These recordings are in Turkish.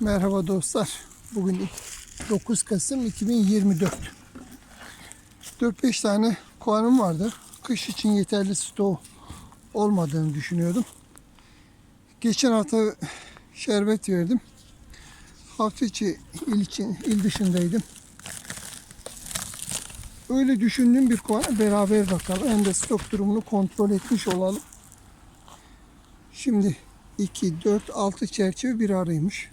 Merhaba dostlar. Bugün 9 Kasım 2024. 4-5 tane kovanım vardı. Kış için yeterli stoğu olmadığını düşünüyordum. Geçen hafta şerbet verdim. Hafta içi il, için, il dışındaydım. Öyle düşündüğüm bir kovana beraber bakalım. Hem de stok durumunu kontrol etmiş olalım. Şimdi 2, 4, 6 çerçeve bir araymış.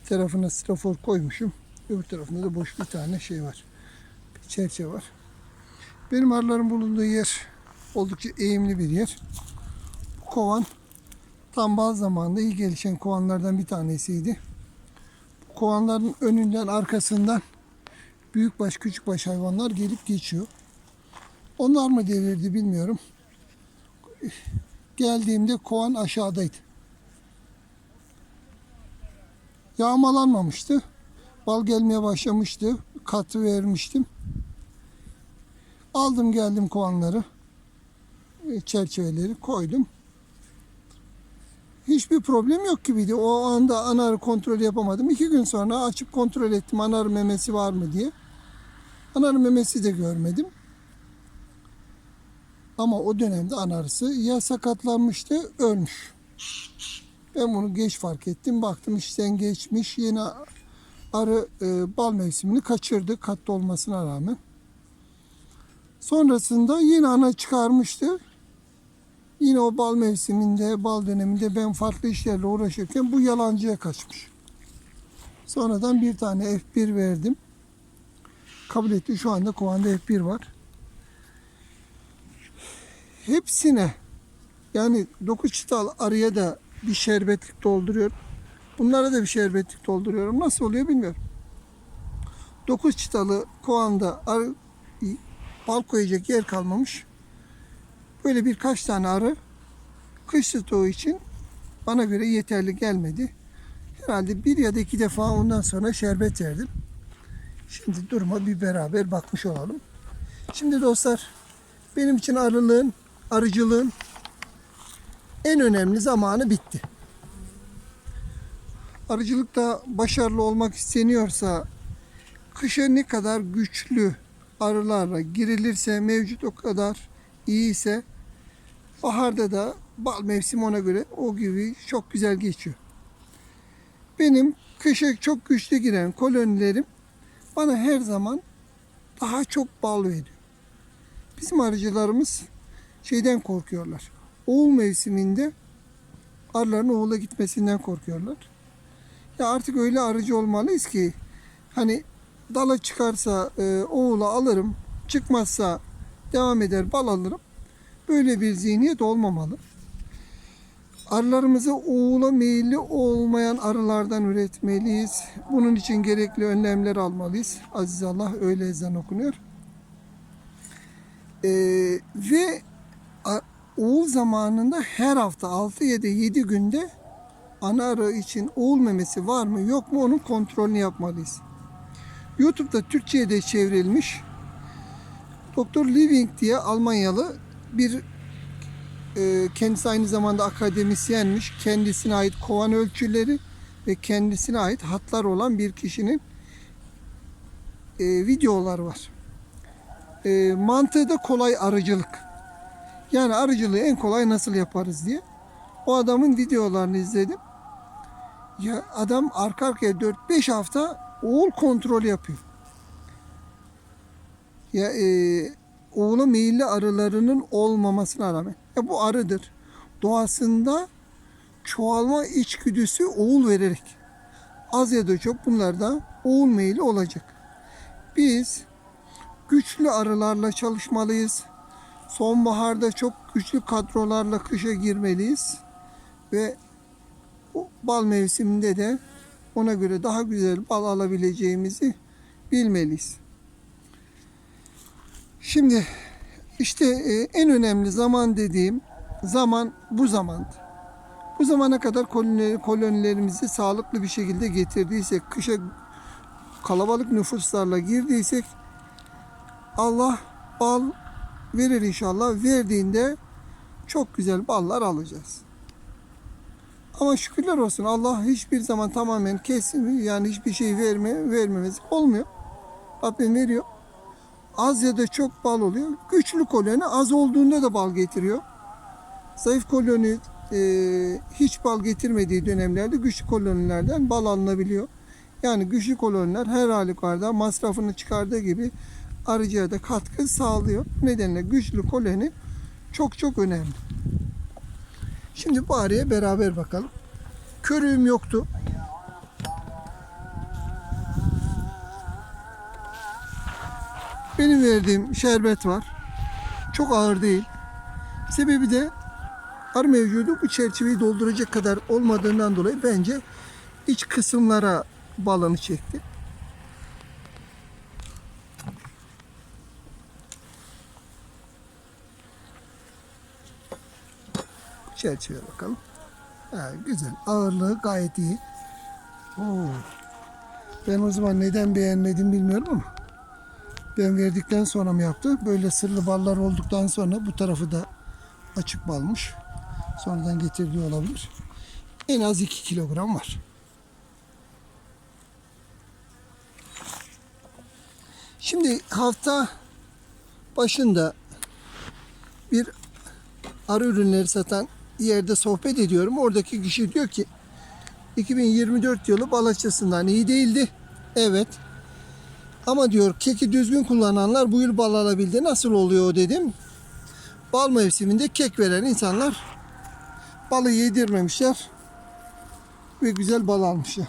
Bir tarafına strafor koymuşum. Öbür tarafında da boş bir tane şey var. Bir çerçeve var. Benim arıların bulunduğu yer oldukça eğimli bir yer. Bu kovan tam bazı zamanda iyi gelişen kovanlardan bir tanesiydi. Bu kovanların önünden arkasından büyükbaş küçükbaş hayvanlar gelip geçiyor. Onlar mı devirdi bilmiyorum. Geldiğimde kovan aşağıdaydı. Yağmalanmamıştı. Bal gelmeye başlamıştı. Katı vermiştim. Aldım geldim kovanları. e, Çerçeveleri koydum. Hiçbir problem yok gibiydi. O anda anarı kontrol yapamadım. İki gün sonra açıp kontrol ettim anarı memesi var mı diye. Anarı memesi de görmedim. Ama o dönemde anarısı ya sakatlanmıştı, ölmüş. Ben bunu geç fark ettim. Baktım işten geçmiş. Yine arı e, bal mevsimini kaçırdı katlı olmasına rağmen. Sonrasında yine ana çıkarmıştı. Yine o bal mevsiminde, bal döneminde ben farklı işlerle uğraşırken bu yalancıya kaçmış. Sonradan bir tane F1 verdim. Kabul etti. Şu anda kovanda F1 var. Hepsine yani 9 çıtal arıya da bir şerbetlik dolduruyorum. Bunlara da bir şerbetlik dolduruyorum. Nasıl oluyor bilmiyorum. 9 çıtalı kovanda arı, bal koyacak yer kalmamış. Böyle birkaç tane arı kış stoğu için bana göre yeterli gelmedi. Herhalde bir ya da iki defa ondan sonra şerbet verdim. Şimdi duruma bir beraber bakmış olalım. Şimdi dostlar benim için arılığın, arıcılığın en önemli zamanı bitti. Arıcılıkta başarılı olmak isteniyorsa kışa ne kadar güçlü arılarla girilirse mevcut o kadar iyi ise baharda da bal mevsimi ona göre o gibi çok güzel geçiyor. Benim kışa çok güçlü giren kolonilerim bana her zaman daha çok bal veriyor. Bizim arıcılarımız şeyden korkuyorlar. Oğul mevsiminde arıların oğula gitmesinden korkuyorlar. Ya artık öyle arıcı olmalıyız ki hani dala çıkarsa e, oğula alırım, çıkmazsa devam eder bal alırım. Böyle bir zihniyet olmamalı. Arılarımızı oğula meyilli olmayan arılardan üretmeliyiz. Bunun için gerekli önlemler almalıyız. Aziz Allah öyle ezan okunuyor. Ee, ve oğul zamanında her hafta 6 ya da 7 günde ana arı için oğul memesi var mı yok mu onun kontrolünü yapmalıyız. YouTube'da Türkçe'ye de çevrilmiş. Doktor Living diye Almanyalı bir e, kendisi aynı zamanda akademisyenmiş. Kendisine ait kovan ölçüleri ve kendisine ait hatlar olan bir kişinin e, videolar var. E, mantığı da kolay arıcılık. Yani arıcılığı en kolay nasıl yaparız diye. O adamın videolarını izledim. Ya adam arka arkaya 4-5 hafta oğul kontrol yapıyor. Ya e, oğula meyilli arılarının olmamasına rağmen. Ya bu arıdır. Doğasında çoğalma içgüdüsü oğul vererek. Az ya da çok bunlarda oğul meyili olacak. Biz güçlü arılarla çalışmalıyız. Sonbaharda çok güçlü kadrolarla kışa girmeliyiz. Ve bal mevsiminde de ona göre daha güzel bal alabileceğimizi bilmeliyiz. Şimdi işte e, en önemli zaman dediğim zaman bu zamandı. Bu zamana kadar koloni- kolonilerimizi sağlıklı bir şekilde getirdiysek, kışa kalabalık nüfuslarla girdiysek Allah bal verir inşallah. Verdiğinde çok güzel ballar alacağız. Ama şükürler olsun Allah hiçbir zaman tamamen kesin yani hiçbir şey verme, vermemiz olmuyor. Rabbim veriyor. Az ya da çok bal oluyor. Güçlü koloni az olduğunda da bal getiriyor. Zayıf koloni e, hiç bal getirmediği dönemlerde güçlü kolonilerden bal alınabiliyor. Yani güçlü koloniler her halükarda masrafını çıkardığı gibi arıcıya da katkı sağlıyor. Nedenle güçlü koloni çok çok önemli. Şimdi bu arıya beraber bakalım. Körüğüm yoktu. Benim verdiğim şerbet var. Çok ağır değil. Sebebi de arı mevcudu bu çerçeveyi dolduracak kadar olmadığından dolayı bence iç kısımlara balını çekti. Çerçeve bakalım. Ha, güzel. Ağırlığı gayet iyi. Oo. Ben o zaman neden beğenmedim bilmiyorum ama ben verdikten sonra mı yaptı? Böyle sırlı ballar olduktan sonra bu tarafı da açık balmış. Sonradan getirdiği olabilir. En az 2 kilogram var. Şimdi hafta başında bir arı ürünleri satan yerde sohbet ediyorum. Oradaki kişi diyor ki 2024 yılı bal açısından iyi değildi. Evet. Ama diyor keki düzgün kullananlar bu yıl bal alabildi. Nasıl oluyor dedim. Bal mevsiminde kek veren insanlar balı yedirmemişler ve güzel bal almışlar.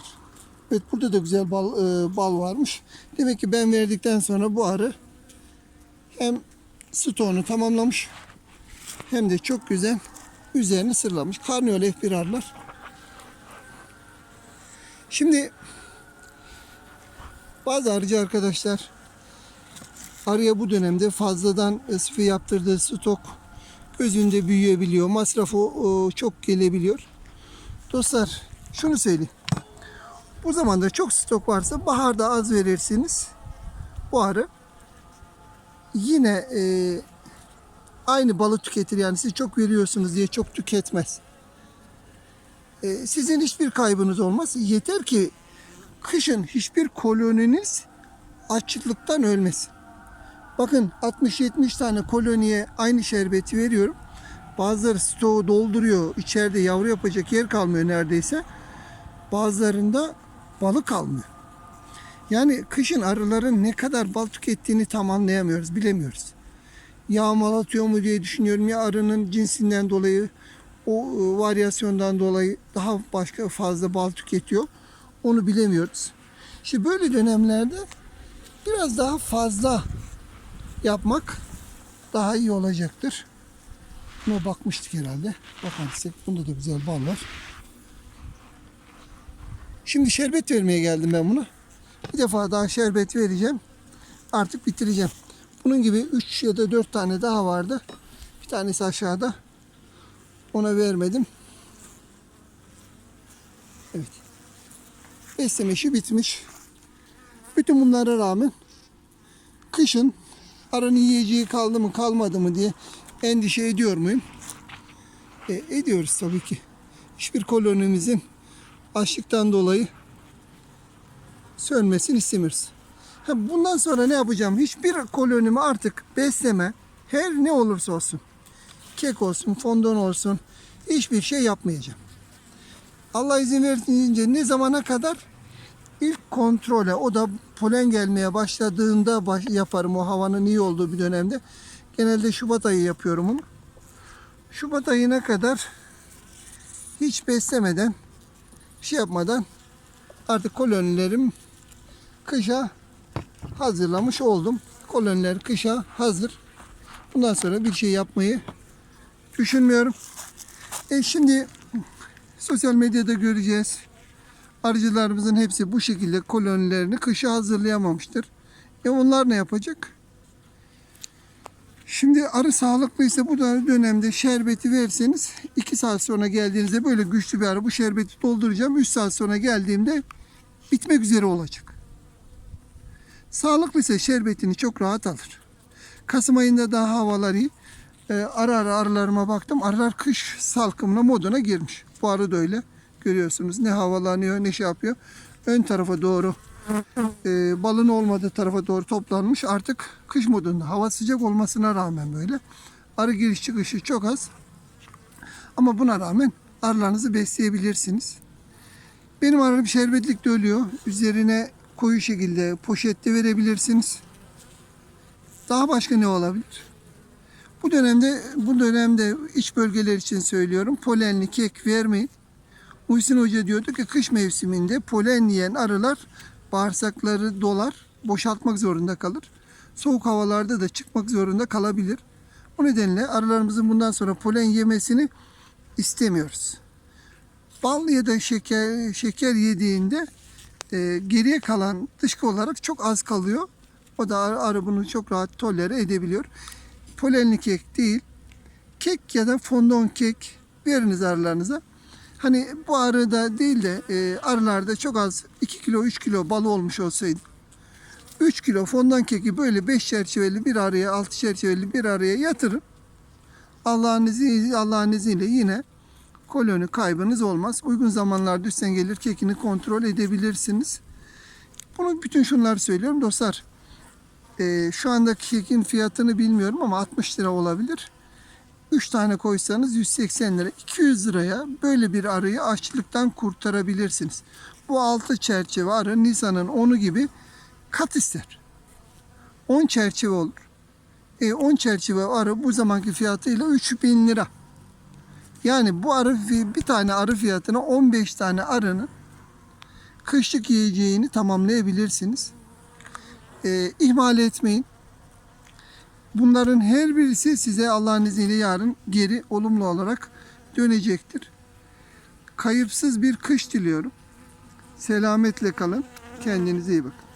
Evet burada da güzel bal e, bal varmış. Demek ki ben verdikten sonra bu arı hem stoğunu tamamlamış hem de çok güzel üzerini sırlamış. Karnıyol F1 arılar. Şimdi bazı arıcı arkadaşlar arıya bu dönemde fazladan ısfı yaptırdığı stok gözünde büyüyebiliyor. Masrafı çok gelebiliyor. Dostlar şunu söyleyeyim. Bu zamanda çok stok varsa baharda az verirsiniz. Bu arı yine e, aynı balı tüketir. Yani siz çok veriyorsunuz diye çok tüketmez. E, sizin hiçbir kaybınız olmaz. Yeter ki kışın hiçbir koloniniz açlıktan ölmesin. Bakın 60-70 tane koloniye aynı şerbeti veriyorum. Bazıları stoğu dolduruyor. İçeride yavru yapacak yer kalmıyor neredeyse. Bazılarında balık kalmıyor. Yani kışın arıların ne kadar bal tükettiğini tam anlayamıyoruz, bilemiyoruz. Yağmalatıyor mu diye düşünüyorum ya arının cinsinden dolayı o e, varyasyondan dolayı daha başka fazla bal tüketiyor. Onu bilemiyoruz. İşte böyle dönemlerde biraz daha fazla yapmak daha iyi olacaktır. Buna bakmıştık herhalde. Bakarsak bunda da güzel bal var. Şimdi şerbet vermeye geldim ben buna. Bir defa daha şerbet vereceğim. Artık bitireceğim. Bunun gibi 3 ya da 4 tane daha vardı. Bir tanesi aşağıda. Ona vermedim. Evet. Besleme işi bitmiş. Bütün bunlara rağmen kışın arının yiyeceği kaldı mı kalmadı mı diye endişe ediyor muyum? E, ediyoruz tabii ki. Hiçbir kolonimizin açlıktan dolayı sönmesini istemiyoruz. Bundan sonra ne yapacağım? Hiçbir kolonimi artık besleme her ne olursa olsun. Kek olsun, fondon olsun hiçbir şey yapmayacağım. Allah izin verince ne zamana kadar? İlk kontrole o da polen gelmeye başladığında baş, yaparım o havanın iyi olduğu bir dönemde. Genelde Şubat ayı yapıyorum onu. Şubat ayına kadar hiç beslemeden şey yapmadan artık kolonilerim kışa hazırlamış oldum. Koloniler kışa hazır. Bundan sonra bir şey yapmayı düşünmüyorum. E şimdi sosyal medyada göreceğiz. Arıcılarımızın hepsi bu şekilde kolonilerini kışa hazırlayamamıştır. E onlar ne yapacak? Şimdi arı sağlıklıysa bu dönemde şerbeti verseniz 2 saat sonra geldiğinizde böyle güçlü bir arı bu şerbeti dolduracağım. 3 saat sonra geldiğimde bitmek üzere olacak. Sağlıklıysa şerbetini çok rahat alır. Kasım ayında daha havalar iyi. Ee, ara ara arılarıma baktım. Arılar kış salkımına moduna girmiş. Bu arı da öyle. Görüyorsunuz ne havalanıyor ne şey yapıyor. Ön tarafa doğru e, balın olmadığı tarafa doğru toplanmış. Artık kış modunda. Hava sıcak olmasına rağmen böyle. Arı giriş çıkışı çok az. Ama buna rağmen arılarınızı besleyebilirsiniz. Benim arım şerbetlikte ölüyor. Üzerine koyu şekilde poşette verebilirsiniz. Daha başka ne olabilir? Bu dönemde bu dönemde iç bölgeler için söylüyorum. Polenli kek vermeyin. Muhsin Hoca diyordu ki kış mevsiminde polen yiyen arılar bağırsakları dolar, boşaltmak zorunda kalır. Soğuk havalarda da çıkmak zorunda kalabilir. O nedenle arılarımızın bundan sonra polen yemesini istemiyoruz. Bal ya da şeker şeker yediğinde e, geriye kalan dışkı olarak çok az kalıyor. O da arı, bunu çok rahat tolere edebiliyor. Polenli kek değil, kek ya da fondon kek veriniz arılarınıza. Hani bu arıda değil de e, arılarda çok az 2 kilo 3 kilo balı olmuş olsaydı 3 kilo fondant keki böyle 5 çerçeveli bir araya 6 çerçeveli bir araya yatırın. Allah'ın izniyle, Allah'ın izniyle yine koloni kaybınız olmaz. Uygun zamanlarda üstten gelir kekini kontrol edebilirsiniz. Bunu bütün şunları söylüyorum dostlar. E, şu anda kekin fiyatını bilmiyorum ama 60 lira olabilir. 3 tane koysanız 180 lira. 200 liraya böyle bir arıyı açlıktan kurtarabilirsiniz. Bu altı çerçeve arı Nisan'ın 10'u gibi kat ister. 10 çerçeve olur. E, 10 çerçeve arı bu zamanki fiyatıyla 3000 lira. Yani bu arı bir tane arı fiyatına 15 tane arının kışlık yiyeceğini tamamlayabilirsiniz. E, ihmal etmeyin. Bunların her birisi size Allah'ın izniyle yarın geri olumlu olarak dönecektir. Kayıpsız bir kış diliyorum. Selametle kalın. Kendinize iyi bakın.